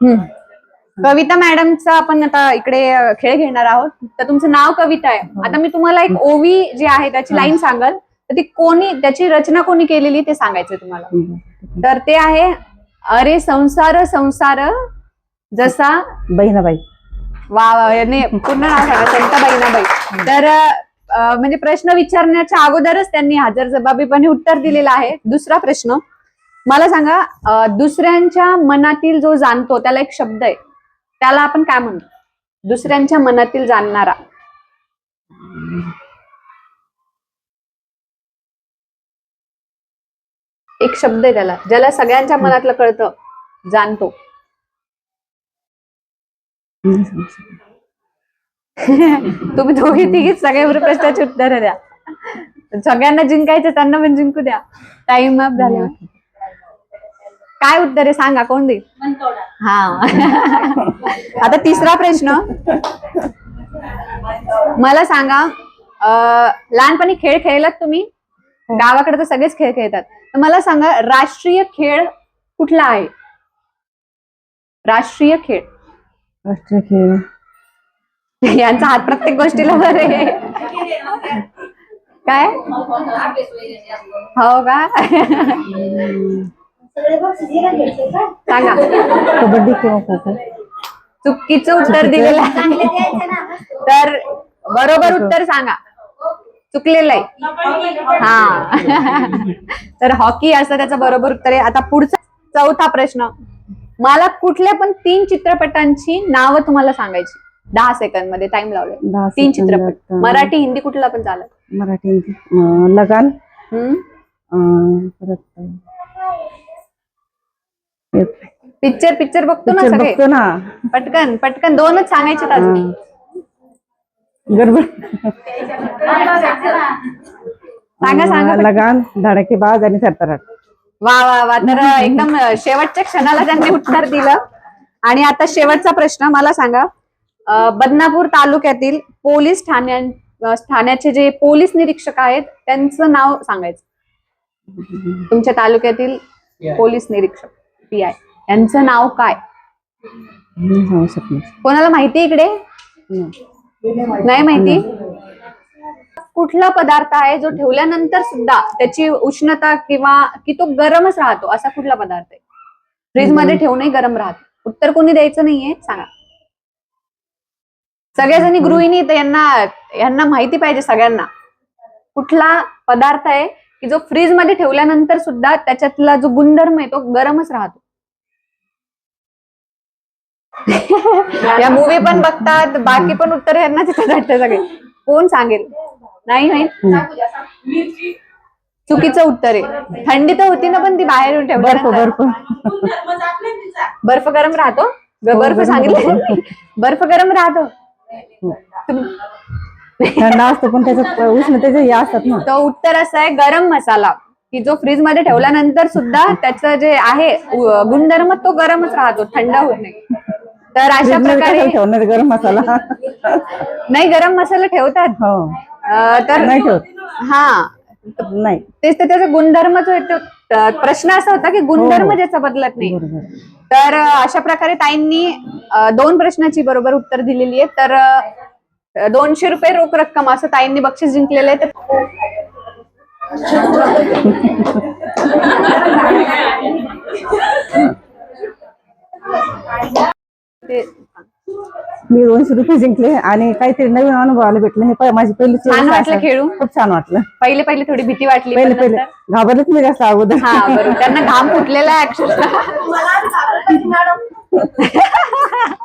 कविता मॅडमचा आपण आता इकडे खेळ घेणार आहोत. तर तुमचं नाव कविता आहे. आता मी तुम्हाला एक ओवी जी आहे त्याची लाईन सांगाल. तर ती कोणी त्याची रचना कोणी केलेली ते सांगायचं तुम्हाला. तर ते आहे अरे संसार संसार जसा बहिणाबाई. वा याने पूर्ण नाव सांगा संत बहिणाबाई. तर म्हणजे प्रश्न विचारण्याच्या अगोदरच त्यांनी हजर जबाबीपणे उत्तर दिलेलं आहे. दुसरा प्रश्न मला सांगा दुसऱ्यांच्या मनातील जो जाणतो त्याला एक शब्द आहे. त्याला आपण काय म्हणतो? दुसऱ्यांच्या मनातील जाणणारा. एक शब्द आहे त्याला ज्याला सगळ्यांच्या मनातलं कळतं जाणतो. तुम्ही दोघे तिघीच सगळे प्रश्नाची उत्तर द्या. सगळ्यांना जिंकायचं त्यांना पण जिंकू द्या. टाइम अप झाला काय उत्तर आहे? सांगा कोण देईल? हा. आता तिसरा प्रश्न. मला सांगा अं, लहानपणी खेळ खेळलात तुम्ही? गावाकडे तर सगळेच खेळ खेळतात. तर मला सांगा राष्ट्रीय खेळ कुठला आहे? राष्ट्रीय खेळ. राष्ट्रीय खेळ. यांचा हात प्रत्येक गोष्टीला बरे. काय? हो का? सांगा. कबड्डी किंवा खो खो चुकीचं उत्तर दिलेलं आहे. तर बरोबर उत्तर सांगा. चुकलेलं आहे. हा. तर हॉकी असं त्याचं बरोबर उत्तर आहे. आता पुढचा चौथा प्रश्न. मला कुठल्या पण तीन चित्रपटांची नावं तुम्हाला सांगायची. दहा सेकंदमध्ये टाइम लावले तीन चित्रपट. मराठी हिंदी कुठला पण चालत मराठी अं, लगान. हम्म? अं, परत पिक्चर पिक्चर बघतो ना पिक्चर सगळे. बघतो ना. पटकन पटकन. दोनच सांगायचे अजून. अं, गडबड. सांगा सांगा लगान धडाकेबाज आणि सरतराट वा वा वा. तर एकदम शेवटच्या क्षणाला त्यांनी उत्तर दिलं. आणि आता शेवटचा प्रश्न मला सांगा. अं, बदनापूर तालुक्यातील पोलीस ठाण्या अं, ठाण्याचे जे पोलीस निरीक्षक आहेत त्यांचं नाव सांगायचं. तुमच्या तालुक्यातील पोलीस निरीक्षक. पी आय यांचं नाव काय? कोणाला माहिती इकडे? नाही. माहिती? कुठला पदार्थ आहे जो ठेवल्यानंतर सुद्धा त्याची उष्णता किंवा की तो गरमच राहतो? असा कुठला पदार्थ आहे? फ्रीजमध्ये ठेवूनही गरम राहतो. उत्तर कोणी द्यायचं नाहीये? सांगा. सगळ्याजणी गृहिणी तर यांना यांना माहिती पाहिजे सगळ्यांना. कुठला पदार्थ आहे की जो फ्रीजमध्ये ठेवल्यानंतर सुद्धा त्याच्यातला जो गुणधर्म आहे तो गरमच राहतो. या मूवी पण बघतात बाकी पण उत्तर यांना तिथे वाटतं सगळे. कोण सांगेल? नाही नाही. चुकीचं उत्तर आहे. थंडी तर होती ना पण ती बाहेर येऊन बर्फ बर्फ. बर्फ गरम राहतो. हो, बर्फ. सांगितलं. बर्फ गरम राहतो. थंड असतो पण त्याच्यात उष्णतेचे हे असतात ना. तो उत्तर असं आहे गरम मसाला. की जो फ्रीजमध्ये ठेवल्यानंतर सुद्धा त्याचं जे आहे उ- गुणधर्म तो गरमच राहतो थंड होत नाही. तर अशा फ्रीजमध्ये प्रकारे कशाला ठेवणार गरम मसाला? नाही गरम मसाला ठेवतात. हो. अं, तर नाही ठेवत. हा. नाही. तेच तर त्याचा गुणधर्म जो आहे तो अं, प्रश्न असा होता की गुणधर्म हो, हो. ज्याचा बदलत नाही. बरोबर. तर अं, अशा प्रकारे ताईंनी अं, दोन प्रश्नाची बरोबर उत्तर दिलेली आहे. तर अं, दोनशे रुपये रोख रक्कम असं ताईंनी बक्षीस जिंकलेलं आहे ते मी दोनशे रुपये जिंकले आणि काहीतरी नवीन अनुभवाला भेटलं. हे माझी पहिली छान वाटलं खेळून? खूप छान वाटलं. पहिले पहिले थोडी भीती वाटली पहिले पण पहिले. नंतर- घाबरलेच मी जास्त अगोदर. हा बरोबर. त्यांना घाम फुटलेला आहे अक्षरशः.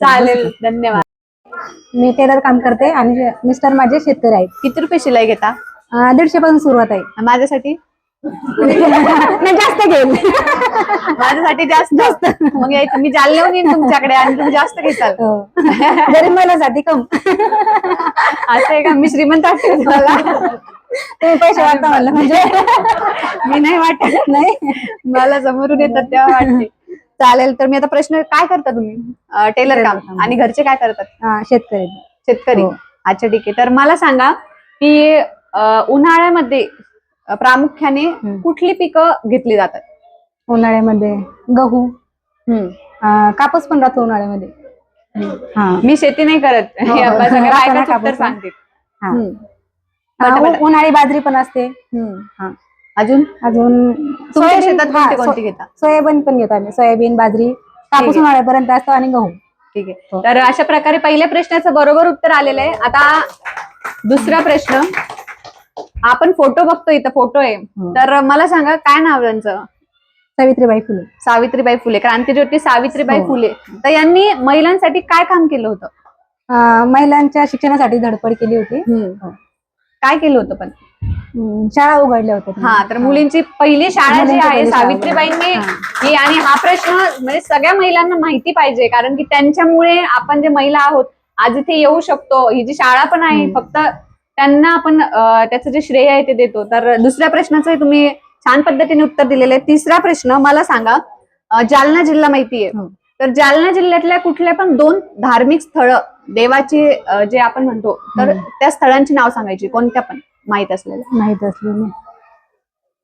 चालेल धन्यवाद. मी टेलर काम करते आणि मिस्टर माझे शेतकरी आहेत. किती रुपये शिलाई घेता? दीडशे पासून सुरुवात आहे. माझ्यासाठी? नाही जास्त घेईल. माझ्यासाठी जास्त. जास्त. मग यायचं मी जालन्याहून येईन तुमच्याकडे आणि तुम्ही जास्त घेताल हो. गरीब महिलासाठी कम. असं आहे का? मी श्रीमंत वाटते का तुम्हाला? तुम्ही पैसे वाटता म्हणलं म्हणजे. मी नाही वाटत. नाही. मला समोरून येतात तेव्हा वाटते. चालेल तर मी आता प्रश्न काय करता तुम्ही? टेलर काम. आणि घरचे काय करतात? शेतकरी. शेतकरी. हो. अच्छा ठीक आहे. तर मला सांगा की उन्हाळ्यामध्ये प्रामुख्याने कुठली पिकं घेतली जातात? उन्हाळ्यामध्ये गहू. कापूस पण राहतो उन्हाळ्यामध्ये. हा. मी शेती नाही करत. हो, हे. सांगते. उन्हाळी बाजरी पण असते. अजून? अजून तुमच्या सोयाबीन- शेतात हा, कोणती कोणती सो- घेता? सोयाबीन पण घेतो आम्ही. सोयाबीन बाजरी कापूस आहे. उन्हाळ्यापर्यंत असतो आणि गहू. ठीक आहे. हो. तर अशा प्रकारे पहिल्या प्रश्नाचं बरोबर उत्तर आलेलं आहे. आता दुसरा प्रश्न. आपण फोटो बघतो इथं फोटो आहे. हो. तर मला सांगा काय नाव त्यांचं सावित्रीबाई फुले. सावित्रीबाई फुले क्रांतीज्योती सावित्रीबाई हो. फुले. तर यांनी महिलांसाठी काय काम केलं होतं? अं, महिलांच्या शिक्षणासाठी धडपड केली होती. हो. काय केलं होतं पण? शाळा उघडल्या होत्या. हा तर मुलींची पहिली शाळा जी आहे सावित्रीबाईंनी हा. आणि हा प्रश्न म्हणजे सगळ्या महिलांना माहिती पाहिजे कारण की त्यांच्यामुळे आपण जे महिला आहोत आज इथे येऊ शकतो ही जी शाळा पण आहे. फक्त त्यांना आपण त्याचं जे श्रेय आहे ते देतो तर दुसऱ्या प्रश्नाचं तुम्ही छान पद्धतीने उत्तर दिलेलं आहे तिसरा प्रश्न मला सांगा जालना जिल्हा माहिती आहे हो. तर जालना जिल्ह्यातल्या कुठल्या पण दोन धार्मिक स्थळ देवाचे जे आपण म्हणतो तर. त्या स्थळांची नाव सांगायची कोणत्या पण माहीत असलेल्या माहीत असलेली.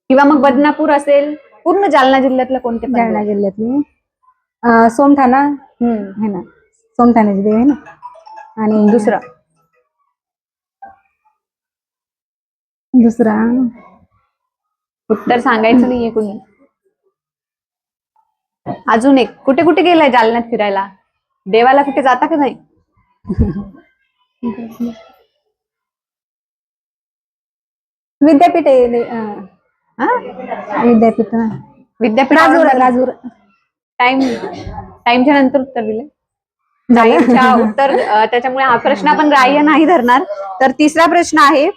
किंवा मग बदनापूर असेल पूर्ण जालना जिल्ह्यातलं कोणते पण जालना. जिल्ह्यातली. अं, सोमठाणा. हम्म. आहे ना. सोमठाण्याची देव आहे ना. आणि दुसरं. दुसरा. उत्तर सांगायचं नाहीये कुणी. अजून एक. कुठे कुठे गेलाय जालन्यात फिरायला? देवाला कुठे जाता का नाही? विद्यापीठ आहे? विद्यापीठ हा. विद्यापीठ राजूर राजूर टाइम टाइमच्या नंतर उत्तर दिले टाइमच्या उत्तर अं, त्याच्यामुळे हा प्रश्न आपण ग्राह्य नाही धरणार तर तिसरा प्रश्न आहे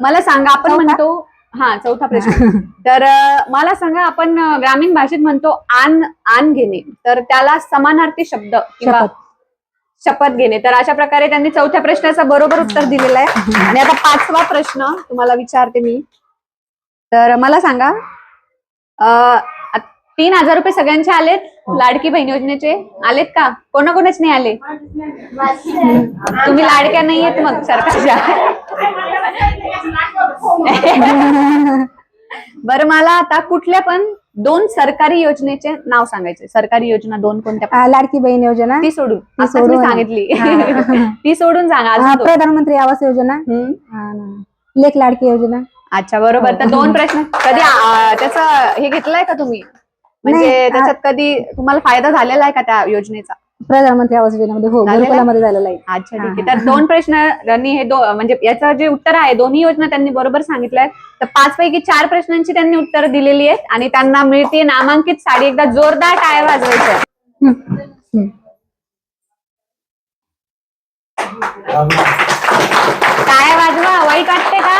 मला सांगा आपण? म्हणतो हा चौथा प्रश्न तर अं, मला सांगा आपण अं, ग्रामीण भाषेत म्हणतो आन आन घेणे तर त्याला समानार्थी शब्द किंवा शपथ. शपथ घेणे. तर अशा प्रकारे त्यांनी चौथ्या प्रश्नाचं बरोबर उत्तर दिलेलं आहे. आणि आता पाचवा प्रश्न तुम्हाला विचारते मी. तर मला सांगा तीन हजार रुपये सगळ्यांचे आलेत? लाडकी बहीण योजनेचे? आलेत का? कोणाकोणच नाही आले? तुम्ही लाडक्या नाही आहेत मग सरकारच्या बरं मला आता कुठल्या पण दोन सरकारी योजनेचे नाव सांगायचे. सरकारी योजना दोन कोणत्या लाडकी बहीण योजना? ती सोडून. ती सोडून. सांगितली. ती सोडून सांगा. प्रधानमंत्री आवास योजना? लेख लाडकी योजना? अच्छा बरोबर. तर हो. दोन प्रश्न. कधी त्याचं हे घेतलंय का तुम्ही? म्हणजे त्याच्यात कधी तुम्हाला फायदा झालेला आहे का त्या योजनेचा? प्रधानमंत्री आवास योजनेमध्ये हो झालेला? घरकुलामध्ये झालेला आहे. अच्छा ठीक आहे. तर दोन प्रश्न त्यांनी हे दो म्हणजे याचं जे उत्तर आहे दोन्ही योजना त्यांनी बरोबर सांगितलंय तर पाच पैकी चार प्रश्नांची त्यांनी उत्तर दिलेली आहेत आणि त्यांना मिळते नामांकित साडी. एकदा जोरदार टाळ्या वाजवायचं हम्म. टाळ्या वाजवा वाईट वाटते का?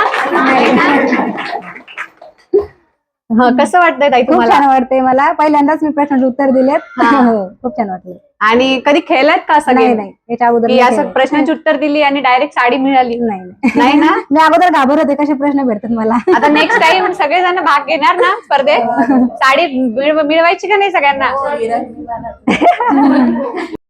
कसं वाटतंय ताई खूप तुम्हाला? छान वाटतंय मला. पहिल्यांदाच मी प्रश्नाचे उत्तर दिलेत. हा. हो खूप छान वाटलं. आणि कधी खेळलात का नाही सगळे? नाही याच्या अगोदर की नाही असं केलं. प्रश्नाची उत्तर दिली आणि डायरेक्ट साडी मिळाली? नाही नाही. नाही ना? मी अगोदर घाबरत होते कसे प्रश्न भेटतात मला. आता नेक्स्ट टाइम सगळेजण भाग घेणार ना स्पर्धेत? साडी मिळव- मिळवायची का नाही सगळ्यांना?